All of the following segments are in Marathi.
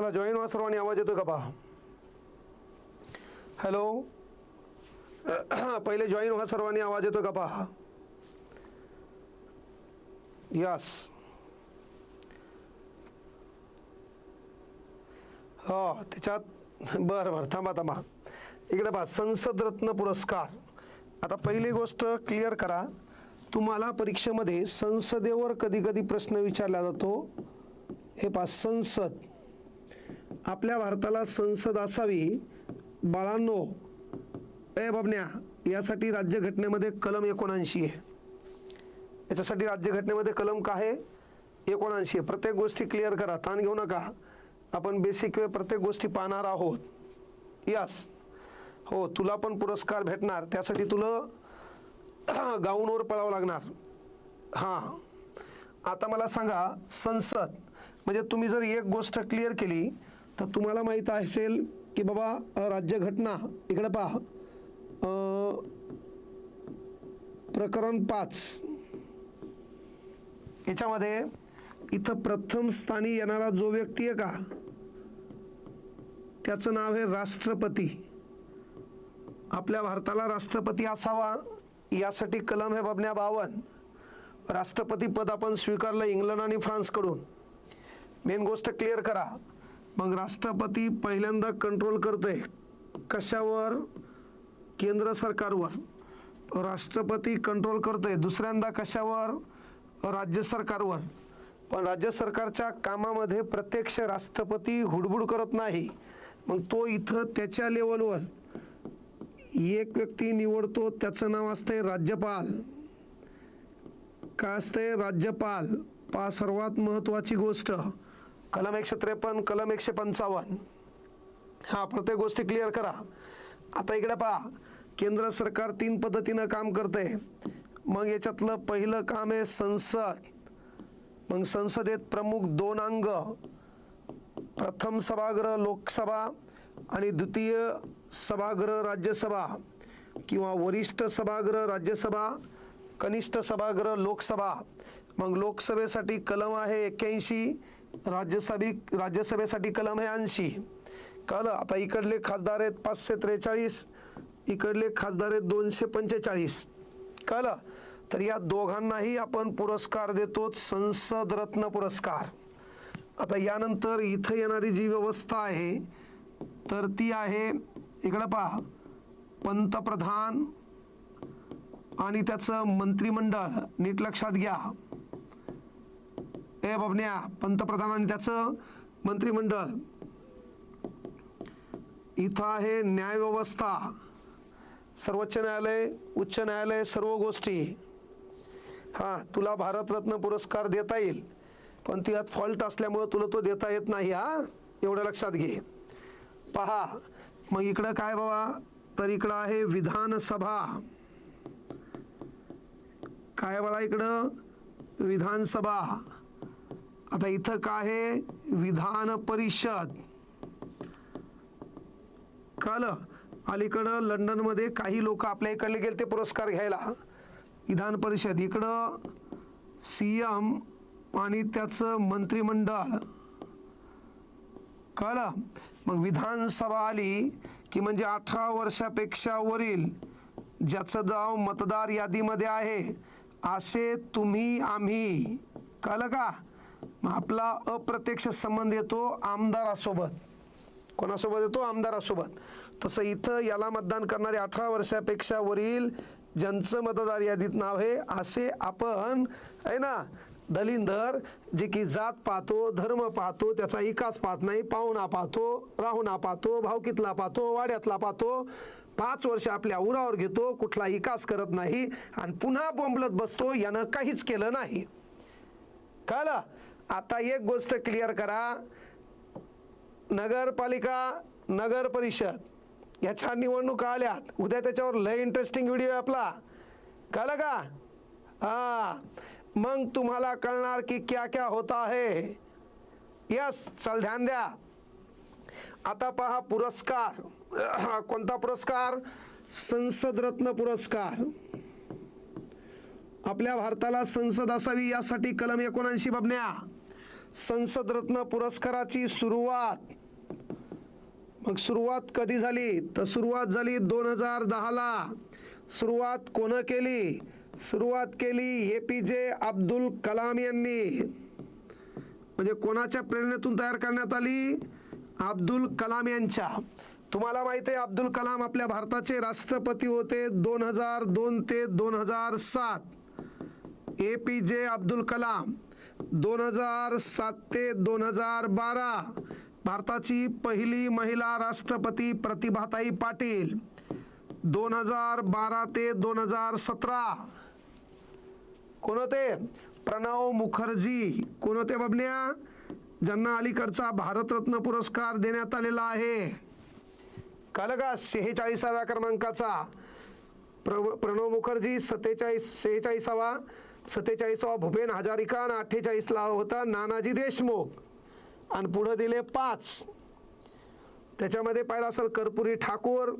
चला जॉईन व्हा सर्वांनी आवाज येतो का पहा? हॅलो पहिले जॉईन व्हा सर्वांनी आवाज येतो का पहा? यस हो त्याच्यात बरं बरं थांबा थांबा. इकडे पहा संसद रत्न पुरस्कार. आता पहिली गोष्ट क्लिअर करा. तुम्हाला परीक्षेमध्ये संसदेवर कधी कधी प्रश्न विचारला जातो. हे पहा संसद. आपल्या भारताला संसद असावी. बाळांनो ए बबन्या यासाठी राज्यघटनेमध्ये कलम एकोणऐंशी आहे. याच्यासाठी राज्यघटनेमध्ये कलम काय आहे? एकोणऐंशी आहे. प्रत्येक गोष्टी क्लिअर करा. ताण घेऊ नका. आपण बेसिक वे प्रत्येक गोष्टी पाहणार आहोत. यस हो तुला पण पुरस्कार भेटणार. त्यासाठी तुला गाऊनवर पळावं लागणार. हां. आता मला सांगा संसद. म्हणजे तुम्ही जर एक गोष्ट क्लिअर केली तर तुम्हाला माहीत असेल की बाबा राज्यघटना इकडे पहा. प्रकरण पाच. याच्यामध्ये इथं प्रथम स्थानी येणारा जो व्यक्ती आहे का? त्याचं नाव आहे राष्ट्रपती. आपल्या भारताला राष्ट्रपती असावा यासाठी कलम हे बाबन्या बावन. राष्ट्रपती पद आपण स्वीकारलं इंग्लंड आणि फ्रान्सकडून. मेन गोष्ट क्लिअर करा. मग राष्ट्रपती पहिल्यांदा कंट्रोल करते कशावर? केंद्र सरकारवर. राष्ट्रपती कंट्रोल करते दुसऱ्यांदा कशावर? राज्य सरकारवर. पण राज्य सरकारच्या कामामध्ये प्रत्यक्ष राष्ट्रपती हुडबुड करत नाही. मग तो इथं त्याच्या लेवलवर एक व्यक्ती निवडतो त्याचं नाव असते राज्यपाल. काय असते राज्यपाल. पा सर्वात महत्त्वाची गोष्ट. कलम एकशे त्रेपन्न कलम एकशे पंचावन्न हा प्रत्येक गोष्टी क्लिअर करा. आता इकडे पहा. केंद्र सरकार तीन पद्धतीनं काम करते मग याच्यातलं पहिलं काम आहे संसद. मग संसदेत प्रमुख दोन अंग. प्रथम सभागृह लोकसभा आणि द्वितीय सभागृह राज्यसभा किंवा वरिष्ठ सभागृह राज्यसभा कनिष्ठ सभागृह लोकसभा. मग लोकसभेसाठी कलम आहे एक्क्याऐंशी राज्यसभे राज्यसभेसाठी कलम आहे ऐंशी. कळलं आता इकडले खासदार आहेत पाचशे त्रेचाळीस इकडले खासदार आहेत दोनशे पंचेचाळीस. कळलं तर या दोघांनाही आपण पुरस्कार देतो संसद रत्न पुरस्कार. आता यानंतर इथं येणारी जी व्यवस्था आहे तर ती आहे इकडं पहा पंतप्रधान आणि त्याचं मंत्रिमंडळ नीट लक्षात घ्या. ए बाबन्या पंतप्रधान आणि त्याचं मंत्रिमंडळ. इथं आहे न्यायव्यवस्था. सर्वोच्च न्यायालय उच्च न्यायालय सर्व गोष्टी. हां तुला भारतरत्न पुरस्कार देता येईल पण तू यात फॉल्ट असल्यामुळं तुला तो देता येत नाही हा? एवढं लक्षात घे. पहा मग इकडं काय बाबा? तर इकडं आहे विधानसभा. काय बाळा इकडं? विधानसभा. आता इथं काय आहे? विधान परिषद. कळलं अलीकडं लंडनमध्ये काही लोक आपल्या इकडले गेले ते पुरस्कार घ्यायला. विधान परिषद. इकडं सी एम आणि त्याचं मंत्रिमंडळ. कळलं मग विधानसभा आली की म्हणजे अठरा वर्षापेक्षा वरील ज्याचं नाव मतदार यादीमध्ये आहे असे तुम्ही आम्ही. कळलं का? आपला अप्रत्यक्ष संबंध येतो आमदारासोबत. कोणासोबत येतो? आमदारासोबत. तसं इथं याला मतदान करणारे अठरा वर्षापेक्षा वरील ज्यांचं मतदार यादीत नाव आहे असे आपण आहे ना दलिंदर जे की जात पाहतो धर्म पाहतो त्याचा विकास पाहत नाही पाहुणा पाहतो राहुणा पाहतो भावकीतला पाहतो वाड्यातला पाहतो पाच वर्ष आपल्या उरावर घेतो कुठला विकास करत नाही आणि पुन्हा बोंबलत बसतो यानं काहीच केलं नाही. कळलं? आता एक गोष्ट क्लिअर करा. नगरपालिका नगर परिषद याच्या निवडणुका आल्यात. उद्या त्याच्यावर लय इंटरेस्टिंग व्हिडिओ आहे आपला. कळलं का? हा. मग तुम्हाला कळणार की क्या क्या होता आहे यस चल ध्यान द्या. आता पहा पुरस्कार. कोणता पुरस्कार? संसद रत्न पुरस्कार. आपल्या भारताला संसद असावी यासाठी कलम एकोणऐंशी बाबन्या. संसद रत्न पुरस्काराची सुरुवात. मग सुरुवात कधी झाली? तर सुरुवात झाली दोन हजार दहाला. सुरुवात कोण केली? सुरुवात केली ए पी जे अब्दुल कलाम यांनी. म्हणजे कोणाच्या प्रेरणेतून तयार करण्यात आली? अब्दुल कलाम यांच्या. तुम्हाला माहिती आहे अब्दुल कलाम आपल्या भारताचे राष्ट्रपती होते दोन हजार दोन ते दोन हजार सात. ए पी जे अब्दुल कलाम. दोन हजार सात ते दोन हजार बारा भारताची पहिली महिला राष्ट्रपती प्रतिभाताई पाटील. दोन हजार बारा ते दोन हजार सतरा. कोण होते? प्रणव मुखर्जी. कोण होते बाबन्या? ज्यांना अलीकडचा भारतरत्न पुरस्कार देण्यात आलेला आहे. कळलं का सेहेचाळीसाव्या क्रमांकाचा. प्र प्रणव मुखर्जी सत्तेचाळीस सेहेचाळीसावा. सत्तेचाळीसवा भूपेन हजारिका आणि अठ्ठेचाळीसला होता नानाजी देशमुख. आणि पुढं दिले पाच. त्याच्यामध्ये पाहिलं असेल कर्पुरी ठाकूर.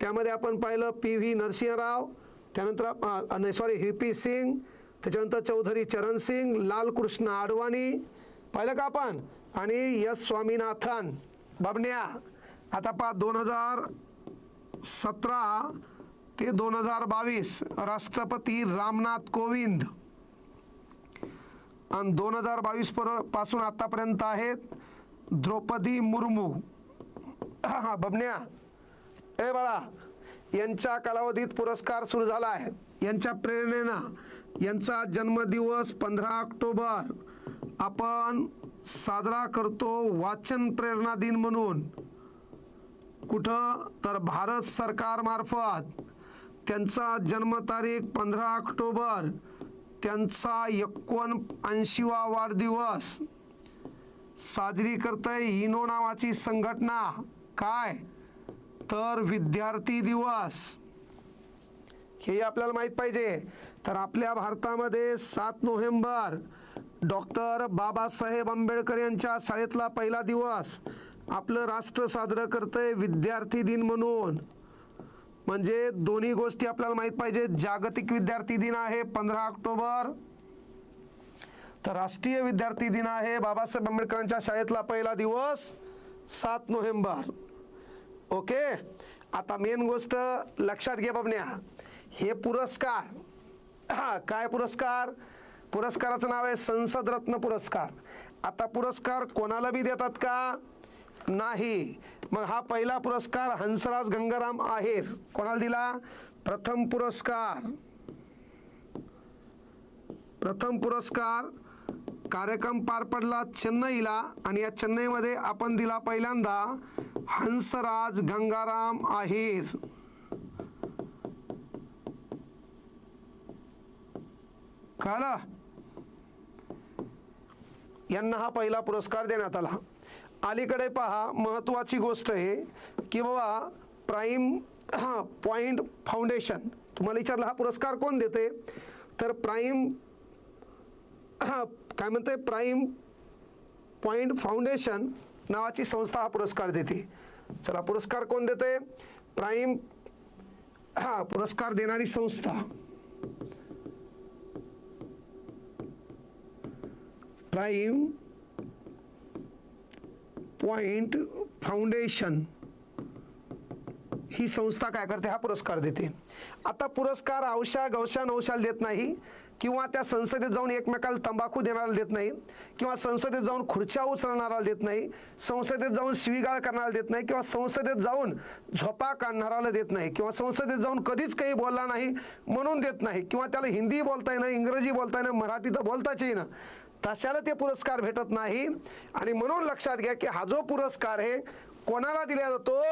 त्यामध्ये आपण पाहिलं पी व्ही नरसिंहराव. त्यानंतर नाही सॉरी व्ही पी सिंग. त्याच्यानंतर चौधरी चरण सिंग लालकृष्ण आडवाणी. पाहिलं का आपण? आणि यस स्वामीनाथन. बाबण्या आता पा दोन हजार सतरा ते दोन हजार बावीस राष्ट्रपती रामनाथ कोविंद. आणि दोन हजार बावीसपासून आतापर्यंत आहेत द्रौपदी मुर्मू. हा बबन्या. ए बाळा यांच्या कालावधीत पुरस्कार सुरू झाला आहे. यांच्या प्रेरणेनं यांचा जन्मदिवस पंधरा ऑक्टोबर. आपण साजरा करतो वाचन प्रेरणा दिन म्हणून. कुठं? तर भारत सरकारमार्फत. त्यांचा जन्मतारीख पंधरा ऑक्टोबर. त्यांचा एकोणऐंशीवा वाढदिवस. साजरी करतय इनो नावाची संघटना. काय? तर विद्यार्थी दिवस. हे आपल्याला माहीत पाहिजे. तर आपल्या भारतामध्ये सात नोव्हेंबर डॉक्टर बाबासाहेब आंबेडकर यांच्या शाळेतला पहिला दिवस. आपलं राष्ट्र साजरं करतंय विद्यार्थी दिन म्हणून. म्हणजे दोन्ही गोष्टी आपल्याला माहीत पाहिजे. जागतिक विद्यार्थी दिन आहे पंधरा ऑक्टोबर. तर राष्ट्रीय विद्यार्थी दिन आहे बाबासाहेब आंबेडकरांच्या शाळेतला पहिला दिवस सात नोव्हेंबर. ओके? आता मेन गोष्ट लक्षात घे बाबण्या हे पुरस्कार हा काय पुरस्कार? पुरस्काराचं नाव आहे संसद रत्न पुरस्कार. आता पुरस्कार कोणाला बी देतात का? नाही. मग हा पहिला पुरस्कार हंसराज गंगाराम आहेर. कोणाला दिला? प्रथम पुरस्कार. प्रथम पुरस्कार कार्यक्रम पार पडला चेन्नईला आणि या चेन्नईमध्ये आपण दिला पहिल्यांदा हंसराज गंगाराम आहेर. कळलं? यांना हा पहिला पुरस्कार देण्यात आला. अलीकडे पहा महत्त्वाची गोष्ट आहे की बाबा प्राईम पॉईंट फाउंडेशन. तुम्हाला विचारलं हा पुरस्कार कोण देते? तर प्राईम काय म्हणते? प्राईम पॉइंट फाउंडेशन नावाची संस्था हा पुरस्कार देते. चला पुरस्कार कोण देते? प्राईम हा पुरस्कार देणारी संस्था. प्राईम पॉइंट फाउंडेशन ही संस्था काय करते? हा पुरस्कार देते. आता पुरस्कार अवशा गवशा नवशाला देत नाही किंवा त्या संसदेत जाऊन एकमेकाला तंबाखू देणारा देत नाही किंवा संसदेत जाऊन खुर्च्या उचलणाऱ्याला देत नाही संसदेत जाऊन शिवीगाळ करणारा देत नाही किंवा संसदेत जाऊन झोपा काढणाराला देत नाही किंवा संसदेत जाऊन कधीच काही बोलला नाही म्हणून देत नाही किंवा त्याला हिंदी बोलता येणं इंग्रजी बोलता येणं मराठी तर बोलताच येईना. तशाला ते पुरस्कार भेटत नाही. आणि म्हणून लक्षात घ्या की हा जो पुरस्कार आहे कोणाला दिला जातो?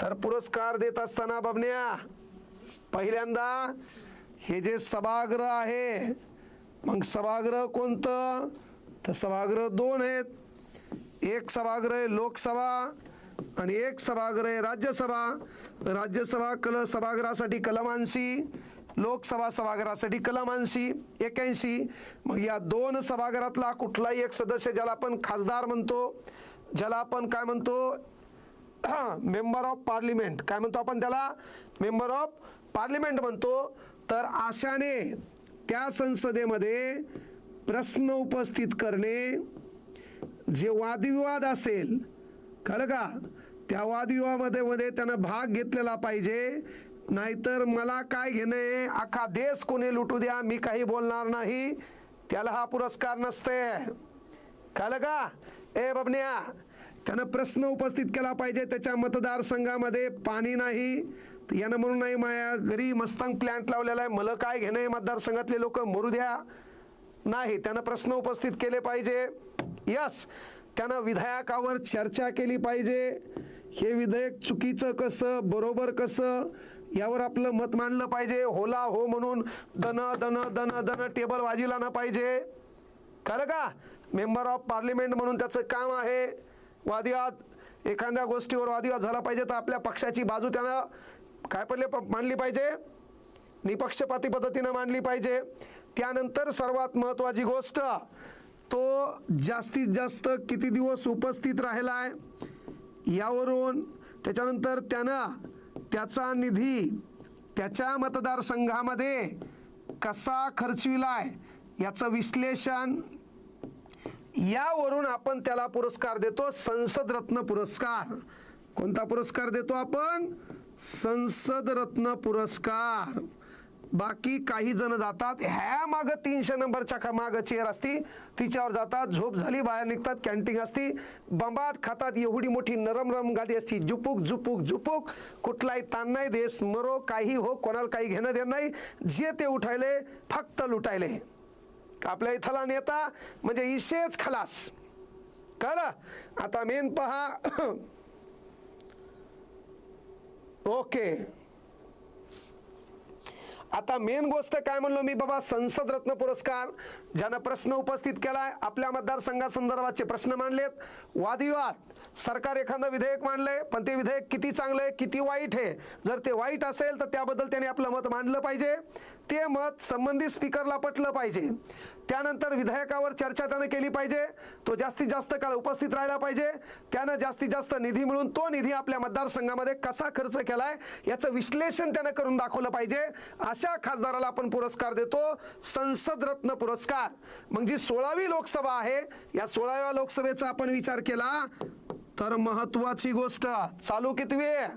तर पुरस्कार देत असताना बबन्या पहिल्यांदा हे जे सभागृह आहे मग सभागृह कोणतं? तर सभागृह दोन आहेत. एक सभागृह आहे लोकसभा आणि एक सभागृह आहे राज्यसभा. राज्यसभा कल सभागृहासाठी कलमांशी लोकसभा सभागृहासाठी कलमांशी एक्याऐंशी मग या दोन सभागृहातला कुठलाही एक सदस्य ज्याला आपण खासदार म्हणतो ज्याला आपण काय म्हणतो मेंबर ऑफ पार्लिमेंट काय म्हणतो आपण त्याला? मेंबर ऑफ पार्लिमेंट म्हणतो. तर अशाने त्या संसदेमध्ये प्रश्न उपस्थित करणे जे वादविवाद असेल कळलं का? त्या वादविवादामध्ये मध्ये त्यानं भाग घेतलेला पाहिजे. नाहीतर मला काय घेणं? आहे अख्खा देश कोणी लुटू द्या मी काही बोलणार नाही. त्याला हा पुरस्कार नसते. कळलं का? ए बबन्या त्यानं प्रश्न उपस्थित केला पाहिजे त्याच्या मतदारसंघामध्ये. पाणी नाही यानं म्हणून नाही माया घरी मस्तंग प्लॅन्ट लावलेला आहे. मला काय घेणं? आहे मतदारसंघातले लोक मरू द्या. नाही त्यानं प्रश्न उपस्थित केले पाहिजे. यस त्यानं विधायकावर चर्चा केली पाहिजे. हे विधेयक चुकीचं कसं? बरोबर कसं? यावर आपलं मत मांडलं पाहिजे. होला हो म्हणून दन दन दन दन टेबल वाजीला ना पाहिजे. खरं का? मेंबर ऑफ पार्लिमेंट म्हणून त्याचं काम आहे. वादिवाद एखाद्या गोष्टीवर वादिवाद झाला पाहिजे तर आपल्या पक्षाची बाजू त्यानं काय पडले प- मांडली पाहिजे? निपक्षपाती पद्धतीनं मांडली पाहिजे. त्यानंतर सर्वात महत्त्वाची गोष्ट तो जास्तीत जास्त किती दिवस उपस्थित राहिला आहे यावरून त्याच्यानंतर त्यानं त्याचा निधी त्याच्या मतदारसंघामध्ये कसा खर्चविलाय याचं विश्लेषण यावरून आपण त्याला पुरस्कार देतो. संसद रत्न पुरस्कार. कोणता पुरस्कार देतो आपण? संसद रत्न पुरस्कार. बाकी काही जण जातात. ह्या माग तीनशे नंबरच्या का माग चेअर असती. तिच्यावर जातात. झोप झाली बाहेर निघतात. कॅन्टीन असती. बंबाट खातात. एवढी मोठी नरम नरम गादी असती. जुपूक जुपूक जुपूक. कुठलाही ताण नाही. देश मरो काही हो कोणाला काही घेणं देणं नाही. जे ते उठायले फक्त लुटायले. आपल्या इथला नेता म्हणजे इशेच खलास. कळलं? आता मेन पहा. ओके. आता मेन गोष्ट काय म्हणलो मी बाबा संसद रत्न पुरस्कार. ज्यानं प्रश्न उपस्थित केलाय आपल्या मतदारसंघासंदर्भातचे प्रश्न मांडलेत. वादविवाद. सरकार एखादं विधेयक मांडलंय पण ते विधेयक किती चांगलं आहे किती वाईट आहे? जर ते वाईट असेल तर त्याबद्दल त्याने आपलं मत मांडलं पाहिजे. ते मत संबंधित स्पीकरला पटलं पाहिजे. त्यानंतर विधेयकावर चर्चा त्यानं केली पाहिजे. तो जास्तीत जास्त काळ उपस्थित राहिला पाहिजे. त्यानं जास्तीत जास्त निधी मिळून तो निधी आपल्या मतदारसंघामध्ये कसा खर्च केलाय याचं विश्लेषण त्यानं करून दाखवलं पाहिजे. अशा खासदाराला आपण पुरस्कार देतो. संसद रत्न मग जी सोळावी लोकसभा आहे या सोळाव्या लोकसभेचा आपण विचार केला तर महत्वाची गोष्ट चालू कितवी आहे?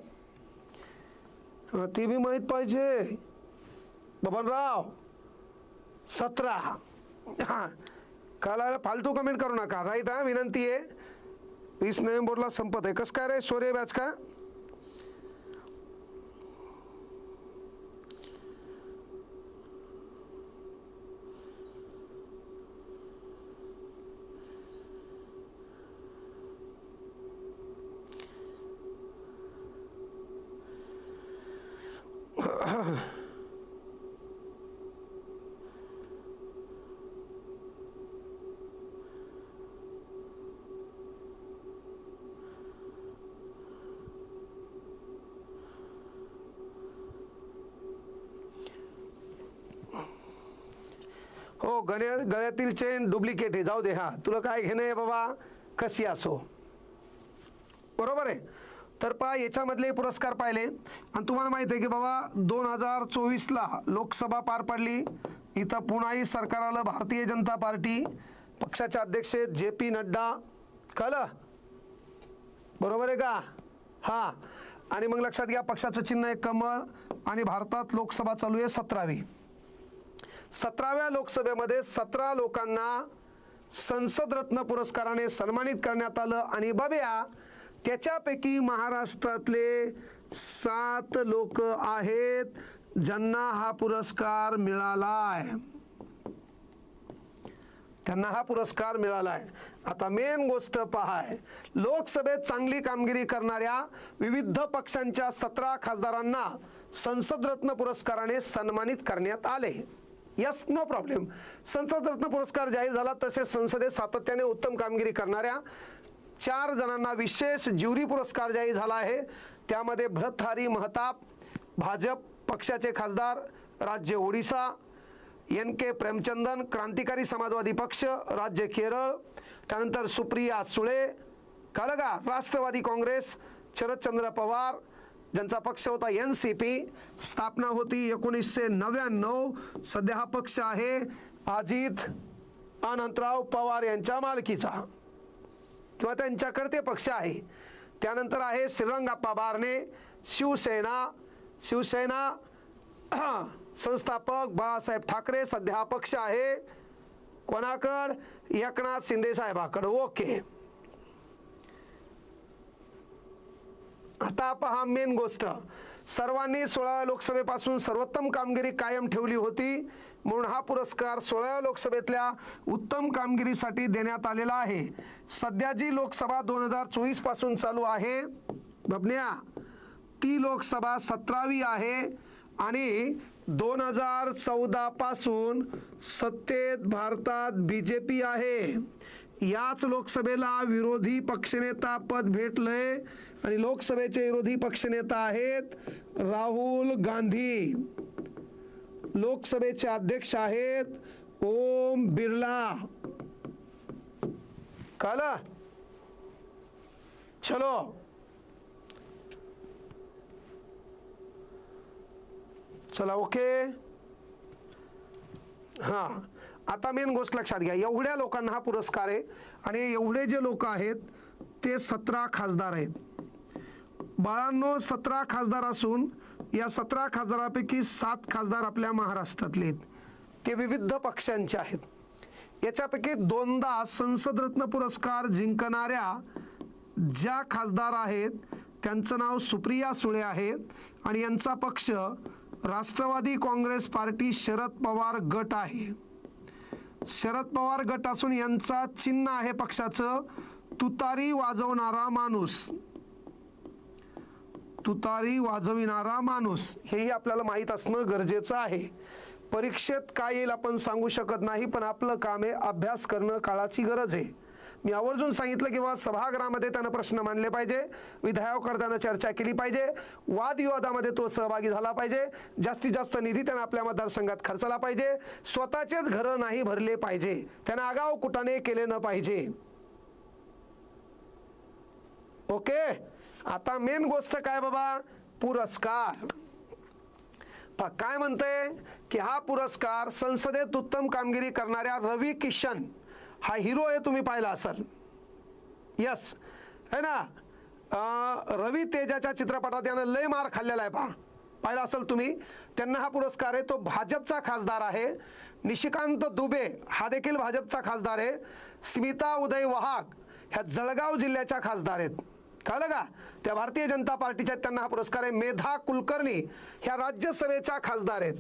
ती बी माहीत पाहिजे. बबनराव सतरा. हां. काला फालतू कमेंट करू नका. राईट हा? विनंती आहे. वीस नोव्हेंबरला संपत आहे. कसं काय रे? शौर्य बॅच का? गण्या गळ्यातील चेन डुप्लिकेट आहे. जाऊ दे हा. तुला काय घेणं आहे बाबा? कशी असो. बरोबर आहे? तर पहा याच्यामधले पुरस्कार पाहिले. आणि तुम्हाला माहिती आहे की बाबा दोन हजार चोवीसला लोकसभा पार पडली. इथं पुन्हाही सरकार आलं भारतीय जनता पार्टी पक्षाचे अध्यक्ष जे पी नड्डा. कळलं? बरोबर आहे का? हां. आणि मग लक्षात घ्या पक्षाचं चिन्ह आहे कमळ. आणि भारतात लोकसभा चालू आहे सतरावी. सतराव्या लोकसभेमध्ये सतरा लोकांना संसद रत्न पुरस्काराने सन्मानित करण्यात आलं. आणि बब्या त्याच्यापैकी महाराष्ट्रातले सात लोक आहेत ज्यांना हा पुरस्कार मिळालाय. त्यांना हा पुरस्कार मिळाला आहे आता मेन गोष्ट पहाय लोकसभेत चांगली कामगिरी करणाऱ्या विविध पक्षांच्या सतरा खासदारांना संसद रत्न पुरस्काराने सन्मानित करण्यात आले. यस नो प्रॉब्लेम संसद रत्न पुरस्कार जाहीर झाला तसेच संसदेत सातत्याने उत्तम कामगिरी करणाऱ्या चार जणांना विशेष ज्युरी पुरस्कार जाहीर झाला आहे. त्यामध्ये भरतहारी महताब भाजप पक्षाचे खासदार राज्य ओडिसा एन के प्रेमचंदन क्रांतिकारी समाजवादी पक्ष राज्य केरळ त्यानंतर सुप्रिया सुळे कळलं का राष्ट्रवादी काँग्रेस शरदचंद्र पवार ज्यांचा पक्ष होता एन सी पी स्थापना होती एकोणीसशे नव्याण्णव. सध्या हा पक्ष आहे अजित अनंतराव पवार यांच्या मालकीचा. किंवा त्यांच्याकडे ते पक्ष आहे. त्यानंतर आहे श्रीरंगाप्पा बारणे शिवसेना शिवसेना संस्थापक बाळासाहेब ठाकरे सध्या हा पक्ष आहे. कोणाकड? एकनाथ शिंदे साहेबाकड. ओके. आता पहा मेन गोष्ट. सर्वांनी सोळाव्या लोकसभेपासून सर्वोत्तम कामगिरी कायम ठेवली होती म्हणून हा पुरस्कार सोळाव्या लोकसभेतल्या उत्तम कामगिरीसाठी देण्यात आलेला आहे. सध्या जी लोकसभा दोन हजार चोवीसपासून चालू आहे बबन्या ती लोकसभा सतरावी आहे आणि दोन हजार चौदापासून सत्तेत भारतात बी जे पी आहे. याच लोकसभेला विरोधी पक्षनेता पद भेटलंय आणि लोकसभेचे विरोधी पक्षनेता आहेत राहुल गांधी. लोकसभेचे अध्यक्ष आहेत ओम बिर्ला. कळलं चलो. चला ओके. हां. आता मेन गोष्ट लक्षात घ्या. एवढ्या लोकांना हा पुरस्कार आहे आणि एवढे जे लोक आहेत ते सतरा खासदार आहेत. बाळांनो सतरा खासदार असून या सतरा खासदारापैकी सात खासदार आपल्या महाराष्ट्रातले आहेत. ते विविध पक्षांचे आहेत. याच्यापैकी दोनदा संसदरत्न पुरस्कार जिंकणाऱ्या ज्या खासदार आहेत त्यांचं नाव सुप्रिया सुळे आहे आणि यांचा पक्ष राष्ट्रवादी काँग्रेस पार्टी शरद पवार गट आहे. शरद पवार गट असून यांचा चिन्ह आहे पक्षाचं. तुतारी वाजवणारा माणूस. तुतारी वाजविणारा माणूस. हेही आपल्याला माहीत असणं गरजेचं आहे. परीक्षेत काय येईल आपण सांगू शकत नाही पण आपलं काम आहे अभ्यास करणं काळाची गरज आहे. मी आवर्जून सांगितलं किंवा सभागृहामध्ये त्यानं प्रश्न मांडले पाहिजे. विधायकावर त्यानं चर्चा केली पाहिजे. वादविवादामध्ये तो सहभागी झाला पाहिजे. जास्तीत जास्त निधी त्यानं आपल्या मतदारसंघात खर्चला पाहिजे. स्वतःचेच घरं नाही भरले पाहिजे. त्यानं आगाव कुटाने केले न पाहिजे. ओके? आता मेन गोष्ट काय बाबा? पुरस्कार. काय म्हणतंय? की हा पुरस्कार संसदेत उत्तम कामगिरी करणाऱ्या रवी किशन हा हिरो आहे तुम्ही पाहिला असाल. यस है ना? रवी तेजाच्या चित्रपटात यानं लय मार खाल्लेला आहे पहा. पाहिला असेल तुम्ही? त्यांना हा पुरस्कार आहे. तो भाजपचा खासदार आहे. निशिकांत दुबे हा देखील भाजपचा खासदार आहे. स्मिता उदय वहाग ह्या जळगाव जिल्ह्याच्या खासदार आहेत. कळलं का? त्या भारतीय जनता पार्टीच्या त्यांना हा पुरस्कार आहे. मेधा कुलकर्णी ह्या राज्यसभेच्या खासदार आहेत.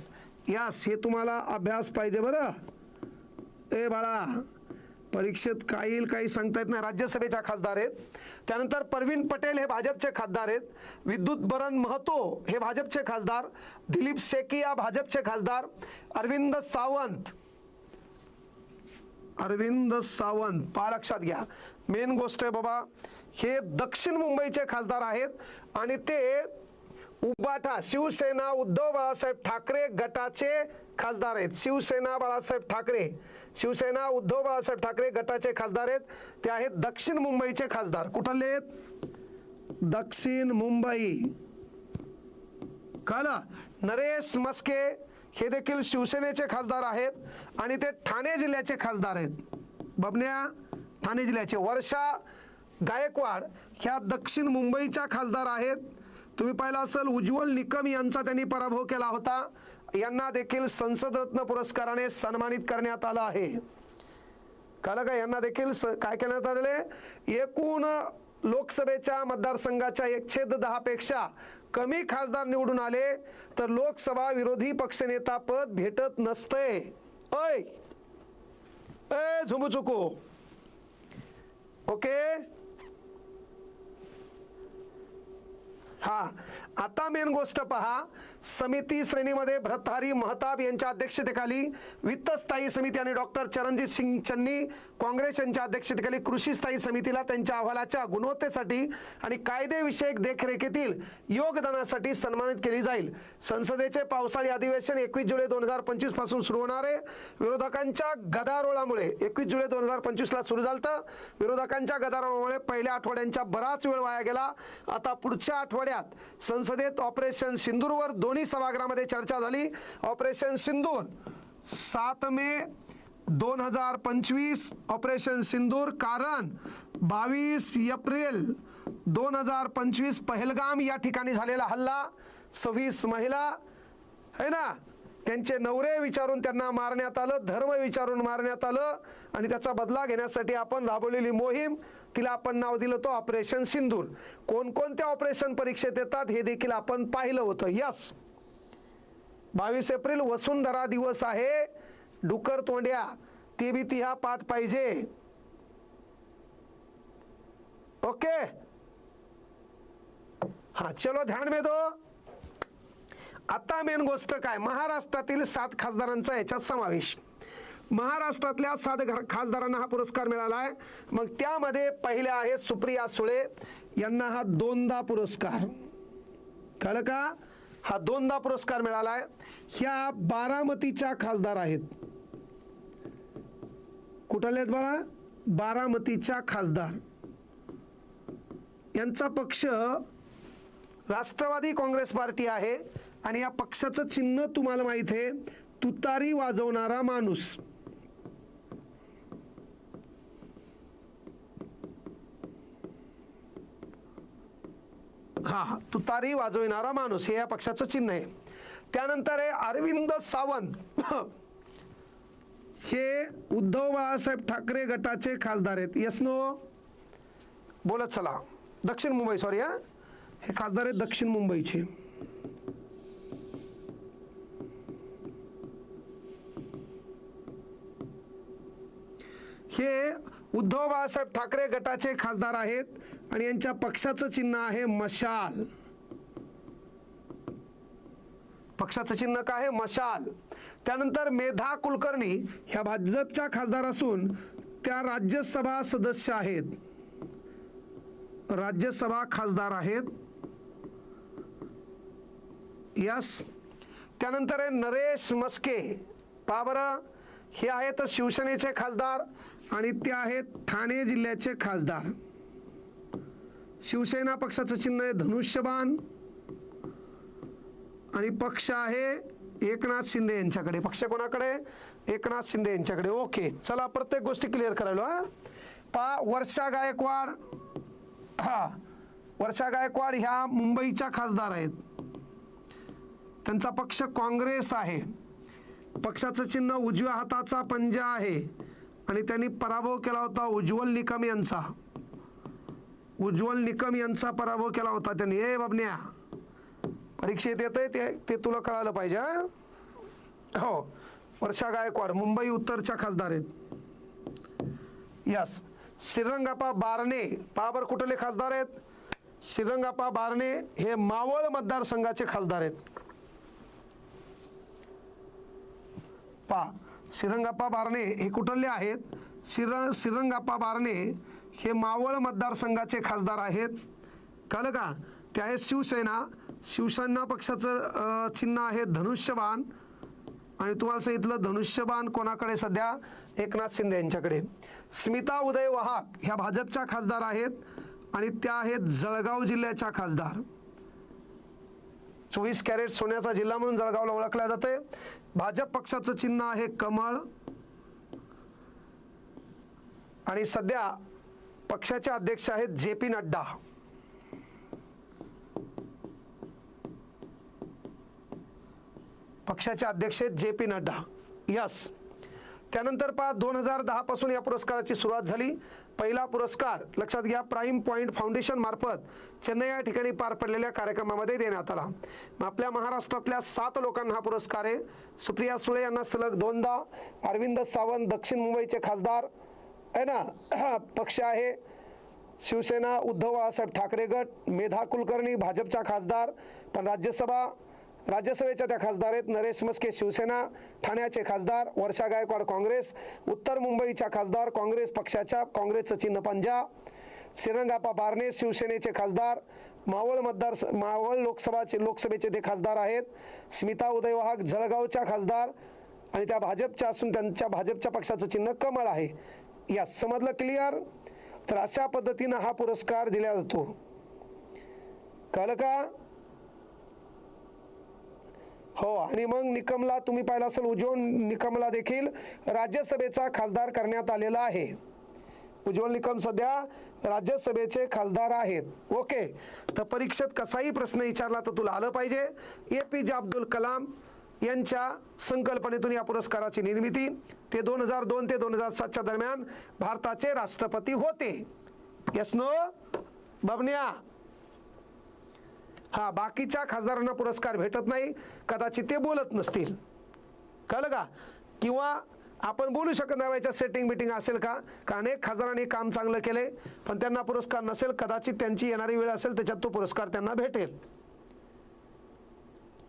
यास हे तुम्हाला अभ्यास पाहिजे बरं. ए बाळा परीक्षेत काय येईल काही सांगता येत नाही. राज्यसभेच्या खासदार आहेत. त्यानंतर परवीन पटेल हे भाजपचे खासदार आहेत. विद्युत बरण महतो हे भाजपचे खासदार. दिलीप सेकिया भाजपचे खासदार. अरविंद सावंत. अरविंद सावंत पा लक्षात घ्या. मेन गोष्ट आहे बाबा हे दक्षिण मुंबईचे खासदार आहेत आणि ते उबाठा शिवसेना उद्धव बाळासाहेब ठाकरे गटाचे खासदार आहेत. शिवसेना बाळासाहेब ठाकरे. शिवसेना उद्धव बाळासाहेब ठाकरे गटाचे खासदार आहेत. ते आहेत दक्षिण मुंबईचे खासदार. कुठले आहेत? दक्षिण मुंबई. कळलं? नरेश मस्के हे देखील शिवसेनेचे खासदार आहेत आणि ते ठाणे जिल्ह्याचे खासदार आहेत. बबन्या ठाणे जिल्ह्याचे. वर्षा गायकवाड ह्या दक्षिण मुंबईच्या खासदार आहेत. तुम्ही पाहिलं असेल उज्ज्वल निकम यांचा त्यांनी पराभव केला होता. यांना देखील संसदरत्न पुरस्काराने सन्मानित करण्यात आलं आहे. कळलं का यांना देखील काय करण्यात आलेले? एकूण लोकसभेच्या मतदारसंघाच्या एकशे दहा पेक्षा कमी खासदार निवडून आले तर लोकसभा विरोधी पक्षनेता पद भेटत नसतंय. ऐ! ए झुमुचुकू ओके? हा. आता मेन गोष्ट पहा. समिती श्रेणीमध्ये भ्रतहारी महताब यांच्या अध्यक्षतेखाली वित्त स्थायी समिती आणि डॉक्टर चरणजित सिंग चन्नी काँग्रेस यांच्या अध्यक्षतेखाली कृषी स्थायी समितीला त्यांच्या अहवालाच्या गुणवत्तेसाठी आणि कायदेविषयक देखरेखीतील योगदानासाठी सन्मानित केली जाईल. संसदेचे पावसाळी अधिवेशन एकवीस जुलै दोन हजार पंचवीसपासून सुरू होणार आहे. विरोधकांच्या गदारोळामुळे एकवीस जुलै दोन हजार पंचवीसला सुरू झालं विरोधकांच्या गदारोळामुळे पहिल्या आठवड्यांच्या बराच वेळ वाया गेला. आता पुढच्या आठवड्यात संसदेत ऑपरेशन सिंदूरवर दोन्ही सभागृहामध्ये चर्चा झाली. ऑपरेशन सिंदूर सात मे दोन हजार पंचवीस ऑपरेशन सिंदूर कारण बावीस एप्रिल दोन हजार पंचवीस पहलगाम या ठिकाणी झालेला हल्ला. सव्वीस महिला है ना? त्यांचे नवरे विचारून त्यांना मारण्यात आलं धर्म विचारून मारण्यात आलं आणि त्याचा बदला घेण्यासाठी आपण राबवलेली मोहीम. तिला आपण नाव दिलं होतं ऑपरेशन सिंदूर. कोणकोणत्या ऑपरेशन परीक्षेत येतात हे देखील आपण पाहिलं होतं. यस. बावीस एप्रिल वसुंधरा दिवस आहे. डुकर तोंड्या ते बी ती हा पाठ पाहिजे. ओके. हा चलो ध्यान में दो आता मेन गोष्ट काय? महाराष्ट्रातील सात खासदारांचा याच्यात समावेश. महाराष्ट्रातल्या सात खासदारांना हा पुरस्कार मिळाला आहे मग त्यामध्ये पहिल्या आहे सुप्रिया सुळे. यांना हा दोनदा पुरस्कार. कळलं का? हा दोनदा पुरस्कार मिळाला आहे ह्या बारामतीच्या खासदार आहेत. कुठं आहेत बाळा? बारामतीच्या खासदार. यांचा पक्ष राष्ट्रवादी काँग्रेस पार्टी आहे. आणि या पक्षाचं चिन्ह तुम्हाला माहीत आहे. तुतारी वाजवणारा माणूस. हा हा, तुतारी वाजविणारा माणूस हे या पक्षाचं चिन्ह आहे. त्यानंतर आहे अरविंद सावंत. हे उद्धव बाळासाहेब ठाकरे गटाचे खासदार आहेत. यस्नो बोलत चला. दक्षिण मुंबई सॉरी हा. हे खासदार आहेत दक्षिण मुंबईचे. हे उद्धव बाळासाहेब ठाकरे गटाचे खासदार आहेत आणि यांच्या पक्षाचं चिन्ह आहे मशाल. पक्षाचं चिन्ह काय आहे? मशाल. त्यानंतर मेधा कुलकर्णी ह्या भाजपच्या खासदार असून त्या राज्यसभा सदस्य आहेत. राज्यसभा खासदार आहेत. यस. त्यानंतर आहे नरेश मस्के. पहा हे आहेत शिवसेनेचे खासदार. आणि ते आहेत ठाणे जिल्ह्याचे खासदार. शिवसेना पक्षाचं चिन्ह आहे धनुष्यबाण. आणि पक्ष आहे एकनाथ शिंदे यांच्याकडे. पक्ष कोणाकडे? एकनाथ शिंदे यांच्याकडे. ओके चला प्रत्येक गोष्टी क्लिअर करायलो हा? पा वर्षा गायकवाड. हा वर्षा गायकवाड ह्या मुंबईच्या खासदार आहेत. त्यांचा पक्ष काँग्रेस आहे. पक्षाचं चिन्ह उजव्या हाताचा पंजा आहे. आणि त्यांनी पराभव केला होता उज्ज्वल निकम यांचा. उज्ज्वल निकम यांचा पराभव केला होता त्यांनी. ए बाबन्या परीक्षेत येतंय ते ते तुला कळालं पाहिजे हो? वर्षा गायकवाड मुंबई उत्तरच्या खासदार आहेत. यस. श्रीरंगापा बारणे पाबर कुठले खासदार आहेत? श्रीरंगापा बारणे हे मावळ मतदारसंघाचे खासदार आहेत. पा श्रीरंगाप्पा बारणे हे कुठले आहेत? श्रीर श्रीरंगाप्पा बारणे हे मावळ मतदारसंघाचे खासदार आहेत. कळलं का? ते आहेत शिवसेना. शिवसेना पक्षाचं चिन्ह आहे धनुष्यबाण. आणि तुम्हाला सांगितलं धनुष्यबाण कोणाकडे सध्या? एकनाथ शिंदे यांच्याकडे. स्मिता उदय वाहक ह्या भाजपच्या खासदार आहेत आणि त्या आहेत जळगाव जिल्ह्याच्या खासदार. चोवीस कॅरेट सोन्याचा जिल्हा म्हणून जळगावला ओळखल्या जाते भाजप पक्षाचं चिन्ह आहे कमळ. आणि सध्या पक्षाचे अध्यक्ष आहेत जे पी नड्डा. पक्षाचे अध्यक्ष आहेत जे पी नड्डा. यस. त्यानंतर पहा दोन हजार दहापासून या पुरस्काराची सुरुवात झाली. पहिला पुरस्कार लक्षात घ्या प्राईम पॉईंट फाउंडेशन मार्फत चेन्नई या ठिकाणी पार पडलेल्या कार्यक्रमामध्ये देण्यात आला. मग आपल्या महाराष्ट्रातल्या सात लोकांना हा पुरस्कार आहे. सुप्रिया सुळे यांना सलग दोनदा अरविंद सावंत दक्षिण मुंबईचे खासदार आहे ना? पक्ष आहे. शिवसेना उद्धव बाळासाहेब ठाकरे गट मेधा कुलकर्णी भाजपचा खासदार पण राज्यसभा राज्यसभेच्या त्या खासदार आहेत नरेश मस्के शिवसेना ठाण्याचे खासदार वर्षा गायकवाड काँग्रेस उत्तर मुंबईच्या खासदार काँग्रेस पक्षाच्या काँग्रेसचं चिन्ह पंजा श्रीरंगापा बारणे शिवसेनेचे खासदार मावळ मतदार मावळ लोकसभाचे लोकसभेचे ते खासदार आहेत. स्मिता उदयवाहक जळगावच्या खासदार आणि त्या भाजपच्या असून त्यांच्या भाजपच्या पक्षाचं चिन्ह कमळ आहे. या समजलं क्लिअर तर अशा पद्धतीनं हा पुरस्कार दिला जातो. कळलं का? हो आणि मग निकमला तुम्ही पाहिला असेल उज्ज्वल निकमला देखील राज्यसभेचा खासदार करण्यात आलेला आहे. उज्ज्वल निकम सध्या राज्यसभेचे खासदार आहेत. ओके तर परीक्षेत कसाही प्रश्न विचारला तर तुला आलं पाहिजे. ए पी जे अब्दुल कलाम यांच्या संकल्पनेतून या पुरस्काराची निर्मिती ते दोन हजार दोन ते दोन हजार सातच्या दरम्यान भारताचे राष्ट्रपती होते. यस नो बबन्या हा बाकीच्या खासदारांना पुरस्कार भेटत नाही कदाचित ते बोलत नसतील. कळलं का? किंवा आपण बोलू शकत नाही याच्या सेटिंग बिटिंग असेल का? का अनेक खासदारांनी काम चांगलं केले पण त्यांना पुरस्कार नसेल कदाचित त्यांची येणारी वेळ असेल त्याच्यात तो पुरस्कार त्यांना भेटेल.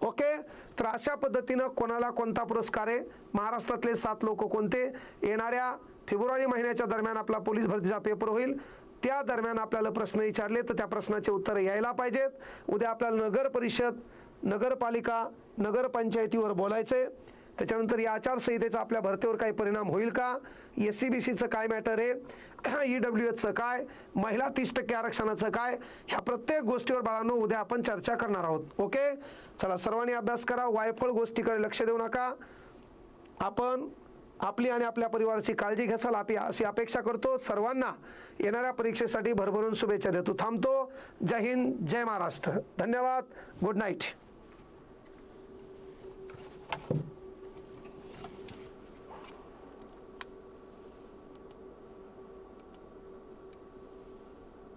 ओके? तर अशा पद्धतीनं कोणाला कोणता पुरस्कार आहे? महाराष्ट्रातले सात लोक कोणते? येणाऱ्या फेब्रुवारी महिन्याच्या दरम्यान आपला पोलीस भरतीचा पेपर होईल. त्या दरम्यान आपल्याला प्रश्न विचारले तर त्या प्रश्नाचे उत्तर यायला पाहिजेत. उद्या आपल्याला नगर परिषद नगरपालिका नगरपंचायतीवर बोलायचंय. त्याच्यानंतर या आचारसंहितेचा आपल्या भरतीवर काही परिणाम होईल का? एस सी बी सीचं काय मॅटर आहे? ई डब्ल्यू एचचं काय? महिला तीस टक्के आरक्षणाचं काय? ह्या प्रत्येक गोष्टीवर बाळांनो उद्या आपण चर्चा करणार आहोत. ओके? चला सर्वांनी अभ्यास करा. वायफळ गोष्टीकडे लक्ष देऊ नका. आपण आपली आणि आपल्या परिवाराची काळजी घ्याल आपली अशी अपेक्षा करतो. सर्वांना येणाऱ्या परीक्षेसाठी भरभरून शुभेच्छा देतो. थांबतो. जय हिंद जय महाराष्ट्र. धन्यवाद. Good night